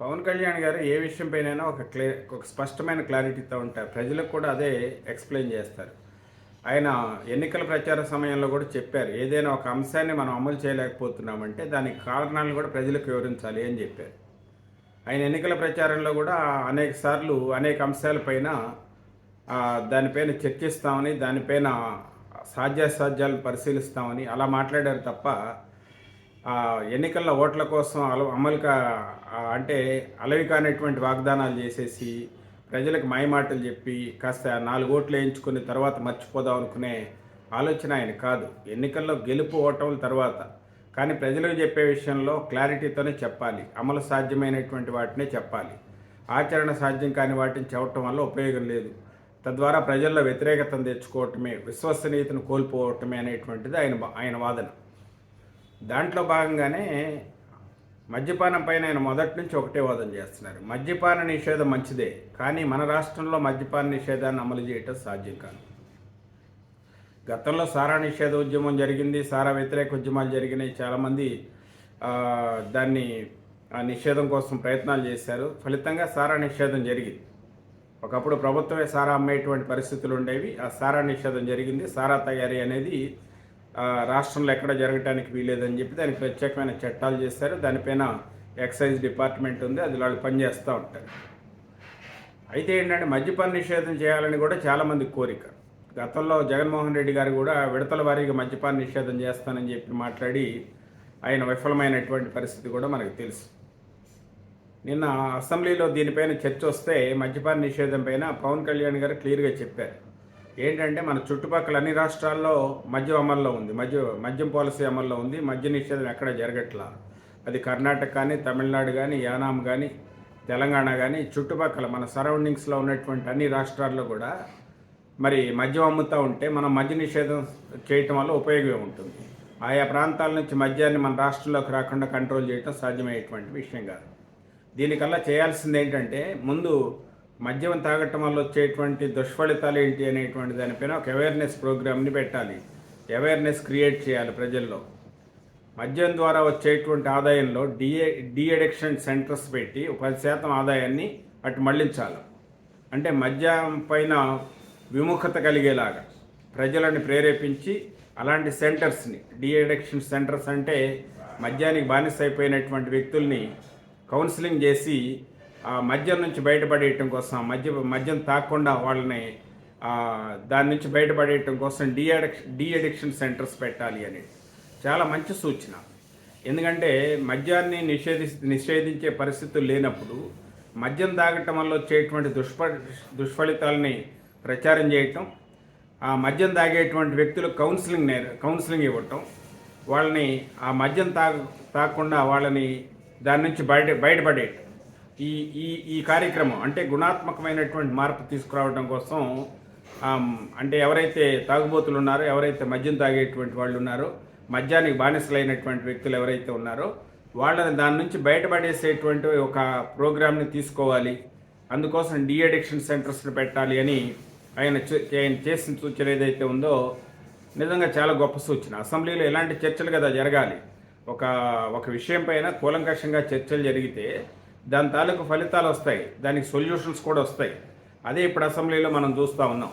పవన్ కళ్యాణ్ గారు ఏ విషయంపైనైనా ఒక క్లే ఒక స్పష్టమైన క్లారిటీతో ఉంటారు. ప్రజలకు కూడా అదే ఎక్స్ప్లెయిన్ చేస్తారు. ఆయన ఎన్నికల ప్రచార సమయంలో కూడా చెప్పారు. ఏదైనా ఒక అంశాన్ని మనం అమలు చేయలేకపోతున్నామంటే దానికి కారణాలను కూడా ప్రజలకు వివరించాలి అని చెప్పారు. ఆయన ఎన్నికల ప్రచారంలో కూడా అనేక సార్లు అనేక అంశాలపైన దానిపైన చర్చిస్తామని దానిపైన సాధ్యాసాధ్యాలను పరిశీలిస్తామని అలా మాట్లాడారు తప్ప ఎన్నికల్లో ఓట్ల కోసం అల అమలుగా అంటే అలవి కానటువంటి వాగ్దానాలు చేసేసి ప్రజలకు మాయమాటలు చెప్పి కాస్త నాలుగు ఓట్లు వేయించుకుని తర్వాత మర్చిపోదాం అనుకునే ఆలోచన ఆయన కాదు. ఎన్నికల్లో గెలుపు ఓటముల తర్వాత. కానీ ప్రజలకు చెప్పే విషయంలో క్లారిటీతోనే చెప్పాలి. అమలు సాధ్యమైనటువంటి వాటినే చెప్పాలి. ఆచరణ సాధ్యం కాని వాటిని చెప్పటం వల్ల ఉపయోగం లేదు. తద్వారా ప్రజల్లో వ్యతిరేకతను తెచ్చుకోవటమే విశ్వసనీయతను కోల్పోవటమే అనేటువంటిది ఆయన ఆయన వాదన. దాంట్లో భాగంగానే మద్యపానం పైన ఆయన మొదటి నుంచి ఒకటే వాదన చేస్తున్నారు. మద్యపాన నిషేధం మంచిదే కానీ మన రాష్ట్రంలో మద్యపాన నిషేధాన్ని అమలు చేయటం సాధ్యం కాదు. గతంలో సారా నిషేధ ఉద్యమం జరిగింది సారా వ్యతిరేక ఉద్యమాలు జరిగినాయి. చాలామంది దాన్ని ఆ నిషేధం కోసం ప్రయత్నాలు చేశారు. ఫలితంగా సారా నిషేధం జరిగింది. ఒకప్పుడు ప్రభుత్వమే సారా అమ్మేటువంటి పరిస్థితులు ఉండేవి. ఆ సారా నిషేధం జరిగింది. సారా తయారీ అనేది రాష్ట్రంలో ఎక్కడ జరగటానికి వీలేదని చెప్పి దానికి ప్రత్యేకమైన చట్టాలు చేశారు. దానిపైన ఎక్సైజ్ డిపార్ట్మెంట్ ఉంది అది వాళ్ళు పనిచేస్తూ ఉంటారు. అయితే ఏంటంటే మద్యపాన నిషేధం చేయాలని కూడా చాలామంది కోరిక. గతంలో జగన్మోహన్ రెడ్డి గారు కూడా విడతల వారీగా మద్యపాన నిషేధం చేస్తానని చెప్పి మాట్లాడి ఆయన విఫలమైనటువంటి పరిస్థితి కూడా మనకు తెలుసు. నిన్న అసెంబ్లీలో దీనిపైన చర్చ వస్తే మద్యపాన నిషేధం పైన పవన్ కళ్యాణ్ గారు క్లియర్గా చెప్పారు. ఏంటంటే మన చుట్టుపక్కల అన్ని రాష్ట్రాల్లో మద్యం అమల్లో ఉంది. మద్య మద్యం పాలసీ అమల్లో ఉంది. మద్య నిషేధం ఎక్కడ జరగట్లా? అది కర్ణాటక కానీ తమిళనాడు కానీ యానాం కానీ తెలంగాణ కానీ చుట్టుపక్కల మన సరౌండింగ్స్లో ఉన్నటువంటి అన్ని రాష్ట్రాల్లో కూడా మరి మద్యం అమ్ముతూ ఉంటే మనం మద్య నిషేధం చేయటం వల్ల ఉపయోగం ఉంటుంది. ఆయా ప్రాంతాల నుంచి మద్యాన్ని మన రాష్ట్రంలోకి రాకుండా కంట్రోల్ చేయటం సాధ్యమయ్యేటువంటి విషయం కాదు. దీనికల్లా చేయాల్సింది ఏంటంటే ముందు మద్యం తాగటం వల్ల వచ్చేటువంటి దుష్ఫలితాలు ఏంటి అనేటువంటి దానిపైన ఒక అవేర్నెస్ ప్రోగ్రామ్ని పెట్టాలి. అవేర్నెస్ క్రియేట్ చేయాలి ప్రజల్లో. మద్యం ద్వారా వచ్చేటువంటి ఆదాయంలో డిఏ డిఅడిక్షన్ సెంటర్స్ పెట్టి పది శాతం ఆదాయాన్ని అటు మళ్ళించాలి. అంటే మద్యం పైన విముఖత కలిగేలాగా ప్రజలను ప్రేరేపించి అలాంటి సెంటర్స్ని డిఅడిక్షన్ సెంటర్స్ అంటే మద్యానికి బానిస అయిపోయినటువంటి వ్యక్తుల్ని కౌన్సిలింగ్ చేసి మద్యం నుంచి బయటపడేయటం కోసం మద్య మద్యం తాకుండా వాళ్ళని దాని నుంచి బయటపడేయటం కోసం డి అడిక్షన్ అడిక్షన్ సెంటర్స్ పెట్టాలి అని. చాలా మంచి సూచన. ఎందుకంటే మద్యాన్ని నిషేధి నిషేధించే పరిస్థితులు లేనప్పుడు మద్యం తాగటం వల్ల వచ్చేటువంటి దుష్ప దుష్ఫలితాలని ప్రచారం చేయటం ఆ మద్యం తాగేటువంటి వ్యక్తులు కౌన్సిలింగ్ నే కౌన్సిలింగ్ ఇవ్వటం వాళ్ళని ఆ మద్యం తాగ తాగకుండా వాళ్ళని దాని నుంచి బయట బయటపడేయటం. ఈ ఈ ఈ కార్యక్రమం అంటే గుణాత్మకమైనటువంటి మార్పు తీసుకురావడం కోసం అంటే ఎవరైతే తాగుబోతులు ఉన్నారో ఎవరైతే మద్యం తాగేటువంటి వాళ్ళు ఉన్నారో మద్యానికి బానిసలైనటువంటి వ్యక్తులు ఎవరైతే ఉన్నారో వాళ్ళని దాని నుంచి బయటపడేసేటువంటి ఒక ప్రోగ్రామ్ని తీసుకోవాలి. అందుకోసం డి అడిక్షన్ సెంటర్స్ని పెట్టాలి అని ఆయన చే- ఆయన చేసిన సూచన ఏదైతే ఉందో నిజంగా చాలా గొప్ప సూచన. అసెంబ్లీలో ఎలాంటి చర్చలు కదా జరగాలి. ఒక ఒక విషయం పైన కూలంకషంగా చర్చలు జరిగితే దాని తాలూకు ఫలితాలు వస్తాయి. దానికి సొల్యూషన్స్ కూడా వస్తాయి. అదే ఇప్పుడు అసెంబ్లీలో మనం చూస్తూ ఉన్నాం.